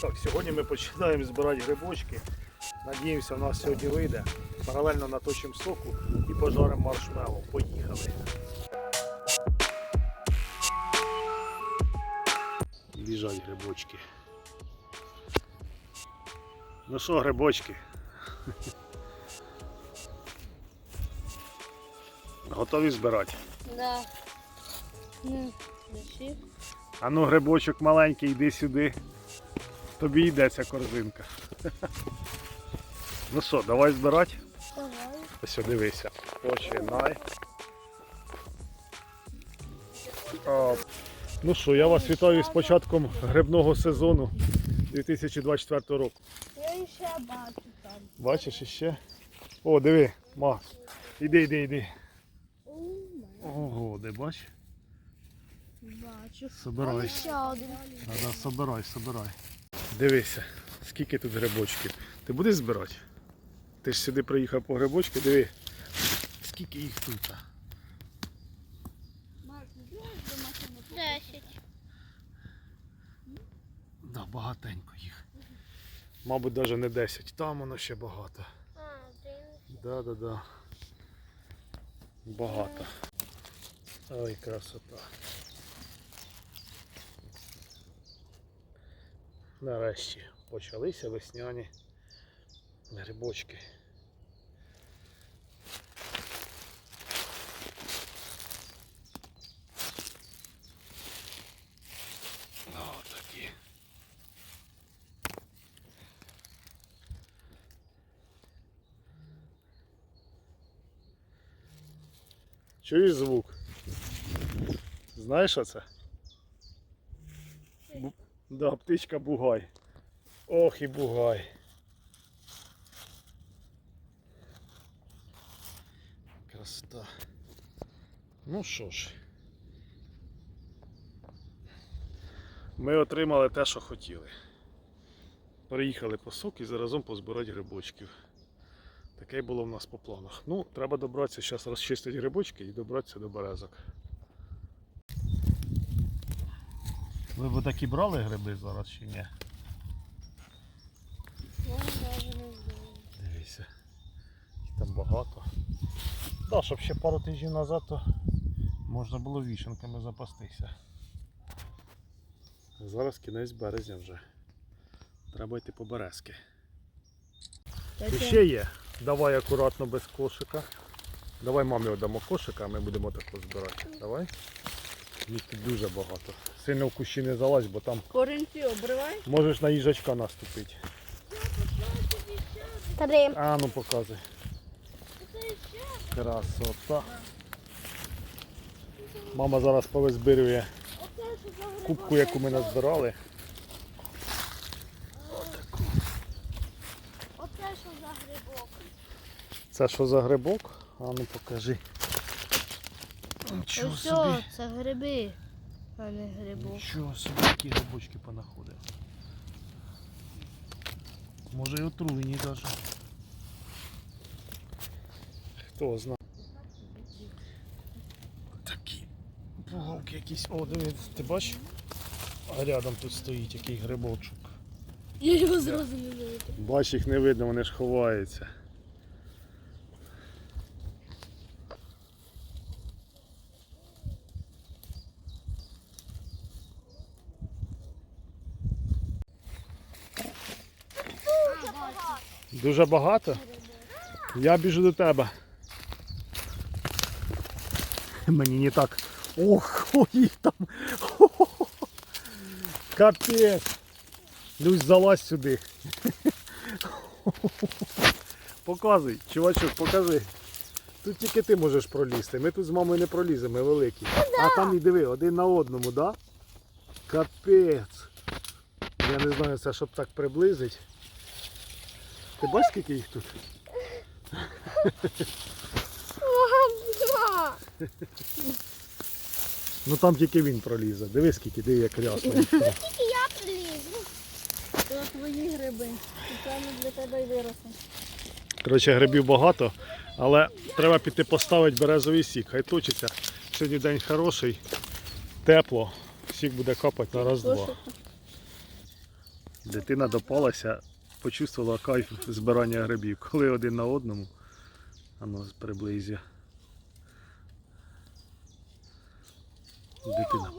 Так, сьогодні ми починаємо збирати грибочки. Надіємося, у нас сьогодні вийде. Паралельно наточимо соку і пожаримо маршмеллоу. Поїхали. Біжать грибочки. Ну що, грибочки? Готові збирати? Да. Ну. А ну, грибочок маленький, йди сюди. Тобі йде ця корзинка. Ну що, давай збирати? Давай. Ось дивися. Починай. О, Ну що, я вас вітаю з початком грибного сезону 2024 року. Я ще бачу там. Бачиш іще? О, диви, ма. Іди, іди, іди. Ого, де бач? Бачу. Собирай. Ще один. Собирай, собирай. Дивися, скільки тут грибочків. Ти будеш збирати? Ти ж сюди приїхав по грибочки, диви. Скільки їх тут? Десять. Да, багатенько їх. Мабуть, навіть не 10. Там воно ще багато. А. Да, да, да. Багато. Ой, красота. Нарешті почалися весняні грибочки. О. Чуєш звук? Знаєш що це? Да, птичка бугай. Ох і бугай. Красота. Ну що ж. Ми отримали те, що хотіли. Переїхали по сок і заразом позбирати грибочків. Таке було в нас по планах. Ну, треба добратися, зараз розчистити грибочки і добратися до березок. Ви б такі брали гриби зараз чи ні? Дивіться. Їх там багато. Да, щоб ще пару тижнів назад, то можна було вішенками запастися. Зараз кінець березня вже. Треба йти по березки. І ще є. Давай акуратно без кошика. Давай мамі віддамо кошика, а ми будемо тако збирати. Давай. Їх тут дуже багато. Сильно в кущі не залазь, бо там Корінці обривай. можеш на їжачка наступити. Три. А ну показуй. Красота. Мама зараз повизбирює кубку, яку ми назбирали. Оце що за грибок? Це що за грибок? А ну покажи. Нічого Ось собі. це гриби, а не грибок. Нічого собі такі грибочки понаходив. Може і отруєні навіть. Хто знає. Такі пуговки якісь. О, дивись, ти бачиш? А рядом тут стоїть який грибочок. Я його зразу не знаю. Бач, їх не видно, вони ж ховаються. Дуже багато? Я біжу до тебе. Мені не так. Ох, їх там. Капець. Люсь, залазь сюди. Показуй, чувачок, покажи. Тут тільки ти можеш пролізти. Ми тут з мамою не проліземо, ми великі. А там і диви, один на одному, да? Капець. Я не знаю, це щоб так приблизити. Ти бачиш, скільки їх тут? Ну там тільки він пролізе. Диви, скільки, диви, як рясно. їх. Я прилізу. Це твої гриби. Спеціально для тебе й виросли. Коротше, грибів багато, але треба піти поставити березовий сік. Хай точиться. Сьогодні день хороший, тепло. Сік буде капати на раз-два. Дитина допалася, почувствувала кайф збирання грибів. Коли один на одному. А ну приблизі. Дитина.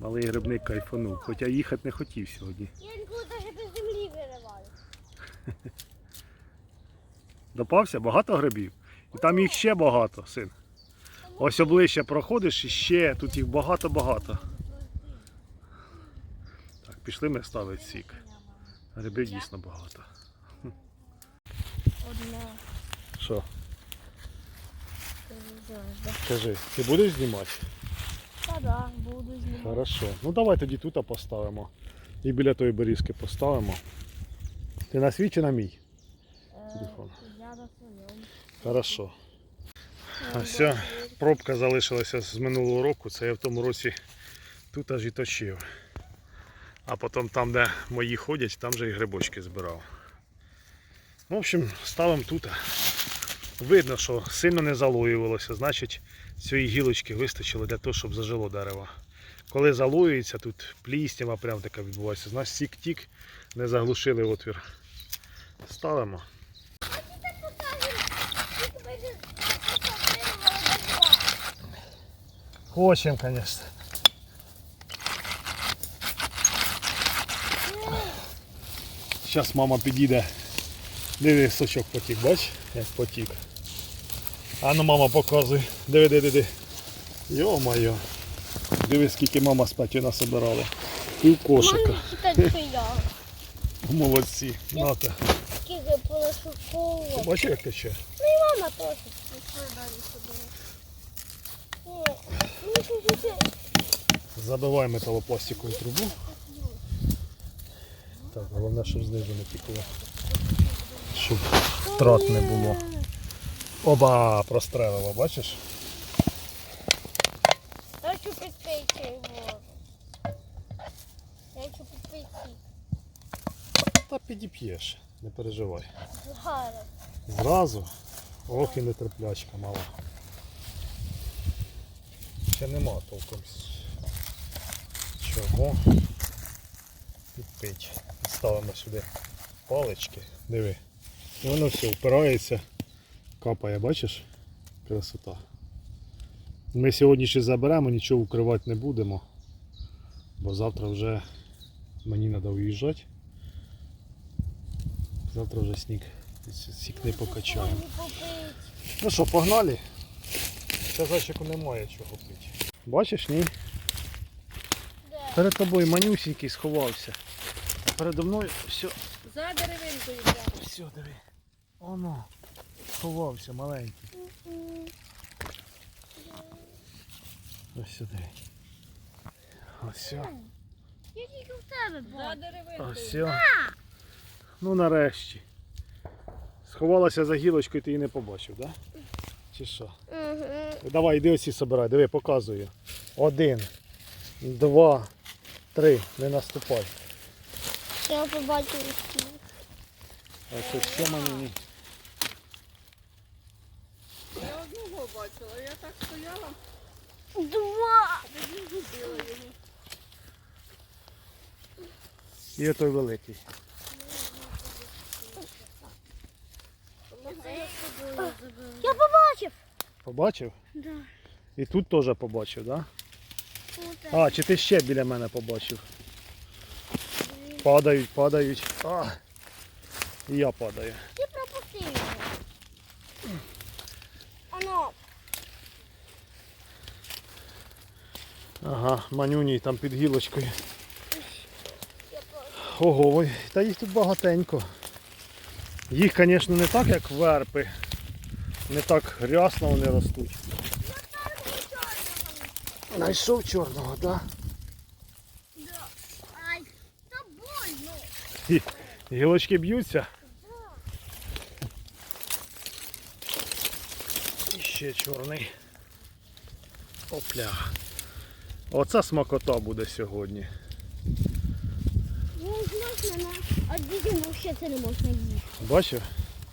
Малий грибник кайфанув, хоча їхати не хотів сьогодні. Я ніколи навіть без землі вириваю. Допався багато грибів. І там їх ще багато, син. Ось оближче проходиш і ще тут їх багато-багато. Пішли ми ставити сік. Грибів дійсно багато. Одна. Що, кажи, ти будеш знімати? Та да, буду знімати. Хорошо. Ну давай тоді тут поставимо. І біля тої берізки поставимо. Ти на свій чи на мій? телефон. Я на своєму. Хорошо. А все, пробка залишилася з минулого року. Це я в тому році тут аж і точив. А потім там, де мої ходять, там же і грибочки збирав. В общем, ставимо тут. Видно, що сильно не залоювалося, значить цієї гілочки вистачило для того, щоб зажило дерево. Коли залоюється, тут пліснява прям така відбувається, значить сік-тік не заглушили отвір. Ставимо. Хочем, конечно. Зараз мама підійде. Диви, сочок потік, бач, як потік. А ну мама показуй. Диви, диви, диви. Йо-моє. Диви, скільки мама з Петю насобирала. Пів кошика. Читати. Молодці. Нате. Скільки полошуково. Бачиш, як тече? Ну і мама теж. Ну, це? Забивай металопластикову трубу. Так, головне, щоб знизу не тікло. Щоб втрат не було. Оба, прострелило, бачиш? Хочу підпити його. Я хочу підпити. Та підіп'єш, не переживай. Зараз. Зразу. Ох і нетерплячка мала. Ще нема толком. Чого? Підпить. Ставимо сюди палички. Диви. І воно все впирається, капає, бачиш? Красота. Ми сьогодні ще заберемо, нічого укривати не будемо. Бо завтра вже мені треба уїжджати. Завтра вже сніг. Сік не покачаємо. Ну що, погнали? Ще зайчику немає чого пити. Бачиш, ні? Перед тобою манюсінький сховався. Передо мною все, За деревинкою прямо. все, диви. Оно. Сховався маленький. Ось сюди. Ось. все. Я тільки в тебе За деревинкою. Ось. все. Ну нарешті. Сховалася за гілочкою, ти її не побачив, так? Да? Чи що? Угу. Давай, іди оці собирай, диви, показую. Один, два, три, не наступай. Я побачив всі. А це ще мені. Я одного бачила, я так стояла, Два. де він його. І отой великий. Я побачив. Побачив? Да. І тут теж побачив, так? Да? А, чи ти ще біля мене побачив? Падають, падають. А, і я падаю. Ти пропустив. Оно. Ага, манюній там під гілочкою. Ого, ой, та їх тут багатенько. Їх, звісно, не так, як верпи. Не так рясно вони ростуть. Знайшов чорного, так? Да. Ай, та больно. Гі- Гілочки б'ються. І ще чорний. Опля. Оце смакота буде сьогодні. Ну, можна на... А взагалі це не можна їсти. Бачив?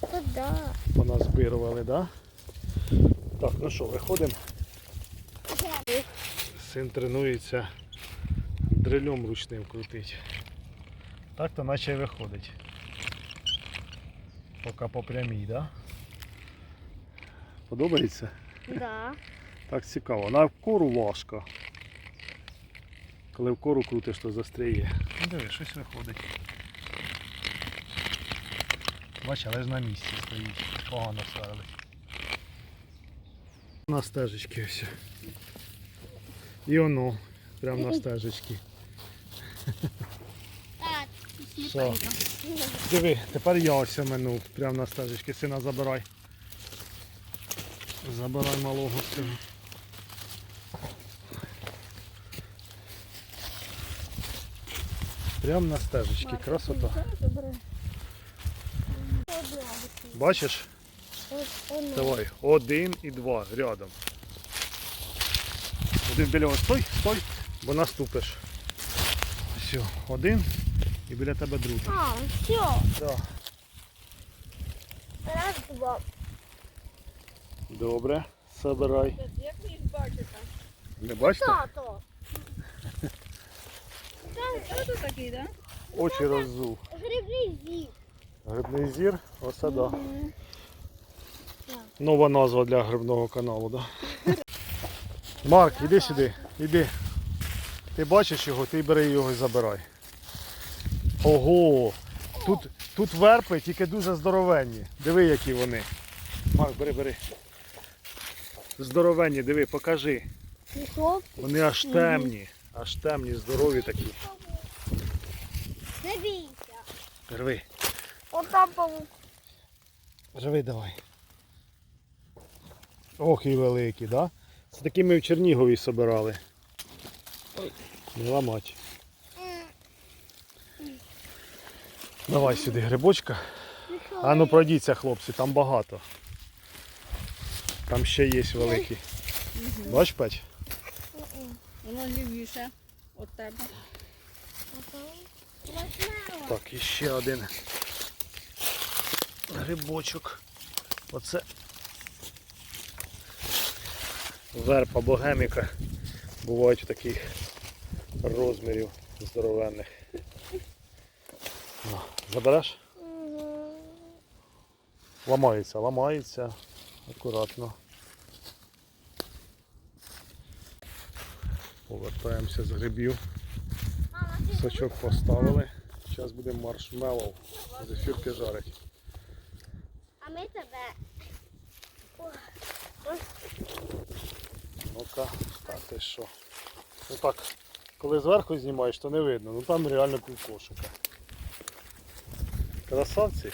Та да. Поназбирували, так? Да? Так, ну що, виходимо. Син тренується дрелем ручним крутить. Так то наче виходить. Поки по прямій, да? Подобається? Да. Так цікаво. На кору важко. Коли в кору крутиш, то застряє. Диви, щось виходить. Бач, але ж на місці стоїть. Погано ставили. На стежечки ось. І воно. Прямо на стежечки. Що? Диви, тепер я ось минув. Прямо на стежечки. Сина забирай. Забирай малого сина. Прямо на стежечки. Красота. Бачиш? Давай. Один і два рядом. Один біля вас. Стой, стой, бо наступиш. Все, один і біля тебе другий. А, все. Да. Раз, два. Добре, забирай. Як ви їх бачите? Не бачите? Тато. Хто тут такий, да? Очі роззув. Грибний зіп. Грибний зір, оце да. Нова назва для грибного каналу, да? Марк, іди сюди, іди. Ти бачиш його, ти бери його і забирай. Ого! Тут, тут верпи, тільки дуже здоровенні. Диви, які вони. Марк, бери, бери. Здоровенні, диви, покажи. Вони аж темні, аж темні, здорові такі. Не бійся. Рви, Отам павук. рви давай. Ох і великі, да? Це такі ми в Чернігові собирали. Не ламать. Давай сюди грибочка. А ну пройдіться, хлопці, там багато. Там ще є великі. Бач, Петь? Воно лівіше. От тебе. Так, і ще один грибочок. Оце верпа богеміка. Бувають таких розмірів здоровенних. Забереш? Ламається, ламається. Акуратно. Повертаємося з грибів. Сачок поставили. Зараз будемо маршмеллоу. Зефірки жарить. А ми тебе. Ну-ка, так ти що. Ну так, коли зверху знімаєш, то не видно. Ну там реально півкошика. Красавці.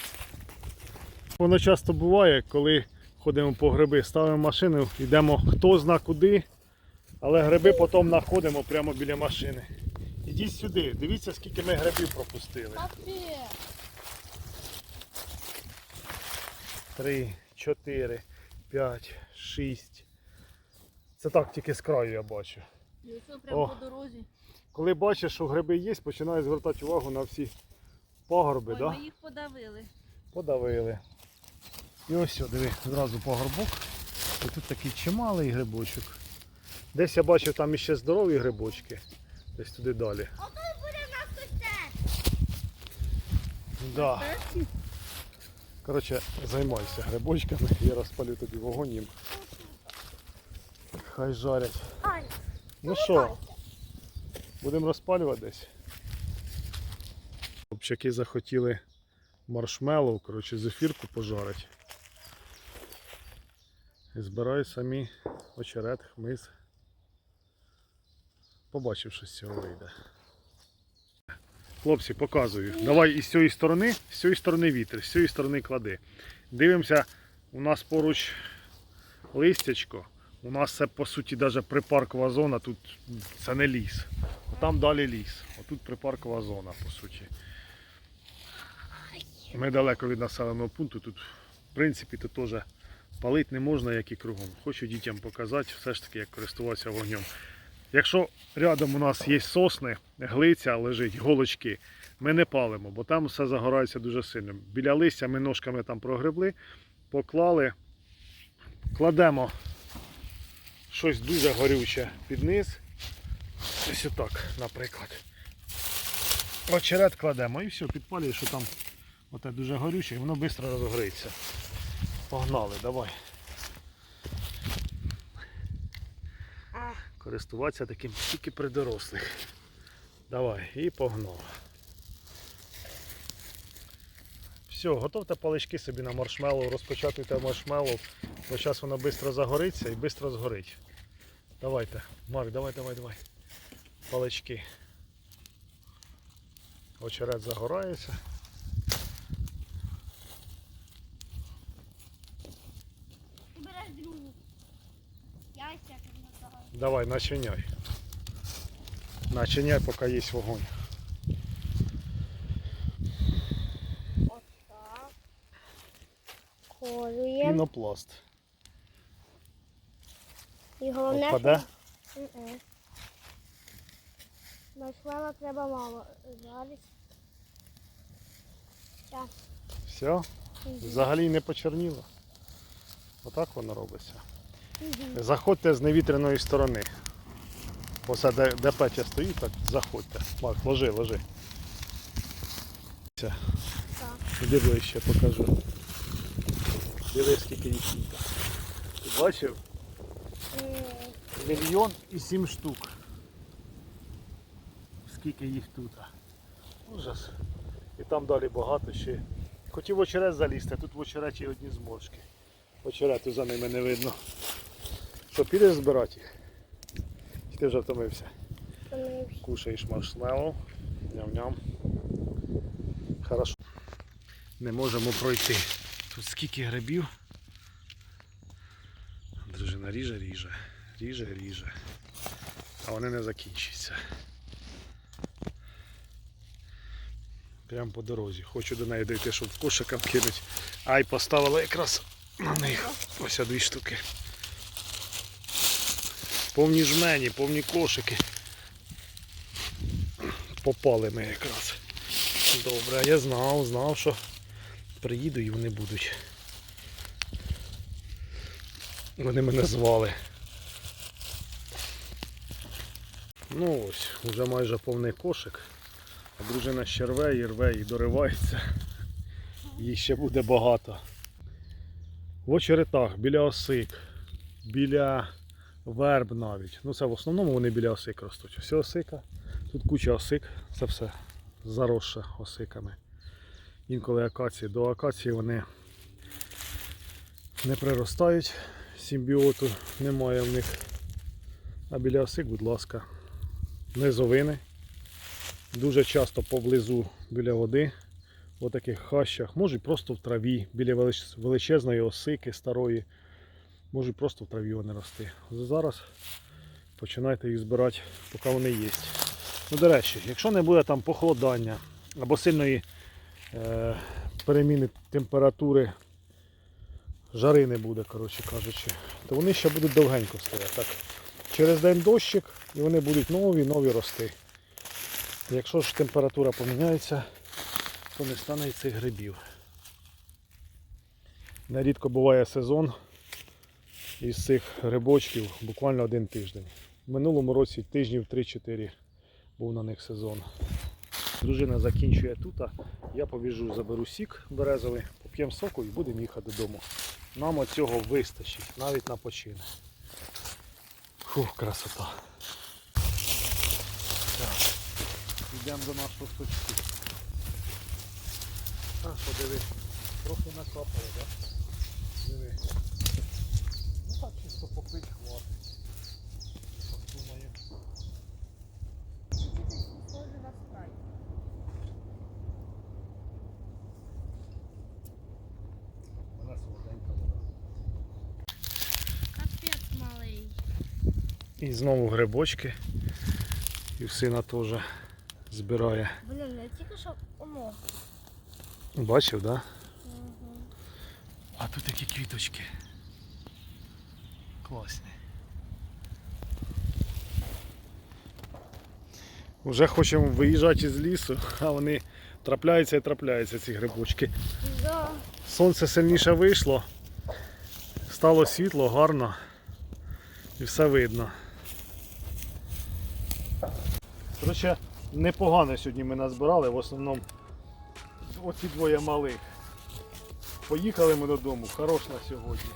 Воно часто буває, коли ходимо по гриби, ставимо машину, йдемо хто зна куди, але гриби потім знаходимо прямо біля машини. Ідіть сюди, дивіться, скільки ми грибів пропустили. Три, чотири, п'ять, шість. Це так тільки з краю я бачу. Оце О. по дорозі. Коли бачиш, що гриби є, починаєш звертати увагу на всі пагорби, Ой, да? ми їх подавили. подавили. І ось, о, диви, зразу пагорбок. І тут такий чималий грибочок. Десь я бачив там іще здорові грибочки. Десь туди далі. Ото буде в нас костер. Да. Коротше, займайся грибочками, я розпалю тобі вогонь їм. Хай жарять. Ай, Ну що, будемо розпалювати десь. Хлопчаки захотіли маршмеллоу, коротше, зефірку пожарить. І збираю самі очерет, хмиз. Побачив, що з цього вийде. Хлопці, показую. Давай із цієї сторони, з цієї сторони вітер, з цієї сторони клади. Дивимося, у нас поруч листячко. У нас це по суті навіть припаркова зона, тут це не ліс. Там далі ліс. Отут припаркова зона, по суті. Ми далеко від населеного пункту, тут в принципі тут теж палити не можна, як і кругом. Хочу дітям показати все ж таки, як користуватися вогнем. Якщо рядом у нас є сосни, глиця лежить, голочки, ми не палимо, бо там все загорається дуже сильно. Біля листя ми ножками там прогребли, поклали, кладемо щось дуже горюче під низ Ось отак, наприклад. Очерет кладемо і все, підпалюєш, що там оте дуже горюче, і воно швидко розгориться. Погнали, давай. Користуватися таким тільки при дорослих. Давай, і погнав. Все, готовте палички собі на маршмеллоу, розпочатуйте маршмеллоу, бо зараз воно швидко загориться і швидко згорить. Давайте, Марк, давай, давай, давай. Палички. Очерет загорається. Давай, начиняй. Начиняй, поки є вогонь. Отак. Колюємо. Пінопласт. І головне, Впаде? що... Маршмеллоу треба мало. Зараз. Так. Все? Взагалі не почерніло. Отак воно робиться. Заходьте з невітряної сторони. Оце де, де Петя стоїть, так заходьте. Марк, ложи, ложи. Іди ближче покажу. Диви, скільки їх. Ти бачив? Мільйон і сім штук. Скільки їх тут. Ужас. І там далі багато ще. Хотів в очерет залізти, а тут в очереті одні зморшки. Очерету за ними не видно. Що, підеш збирати їх? Чи ти вже втомився? втомився. Кушаєш маршмеллоу. Ням-ням. Хорошо. Не можемо пройти. Тут скільки грибів. Дружина ріже, ріже, ріже, ріже. А вони не закінчуються. Прямо по дорозі. Хочу до неї дойти, щоб в кошикам кинуть. Ай, поставила якраз на них. Ось дві штуки. Повні жмені, повні кошики. Попали ми якраз. Добре, я знав, знав, що приїду і вони будуть. Вони мене звали. Ну ось, вже майже повний кошик. А дружина ще рве і рве і доривається. Їх ще буде багато. В очеретах, біля осик, біля верб навіть. Ну це в основному вони біля осик ростуть. Ось осика. Тут куча осик, це все заросше осиками. Інколи акації. До акації вони не приростають, симбіоту немає в них. А біля осик, будь ласка, низовини. Дуже часто поблизу біля води, в таких хащах, можуть просто в траві, біля величезної осики старої, можуть просто в траві вони рости. Зараз починайте їх збирати, поки вони є. Ну, до речі, якщо не буде там похолодання або сильної е, переміни температури, жари не буде, коротше кажучи, то вони ще будуть довгенько стояти. Так, через день дощик і вони будуть нові, нові рости. Якщо ж температура поміняється, то не стане і цих грибів. Нерідко буває сезон із цих грибочків буквально один тиждень. В минулому році тижнів 3-4 був на них сезон. Дружина закінчує тут, а я побіжу, заберу сік березовий, поп'ємо соку і будемо їхати додому. Нам цього вистачить, навіть на почин. Фух, красота. Так, йдемо до нашого сочку. А, що трохи накапало, так? Да? Диви. Ну так чисто попить хватить. Так думаю. Схоже на спрайт. Вона солоденька вода. Капець малий. І знову грибочки. І сина теж збирає. Блін, я тільки що омо. Бачив, так? Да? А тут такі квіточки. Класні. Вже хочемо виїжджати з лісу, а вони трапляються і трапляються ці грибочки. Да. Сонце сильніше вийшло, стало світло, гарно і все видно. Коротше, непогано сьогодні ми назбирали, в основному оці двоє малих. Поїхали ми додому, хорош на сьогодні.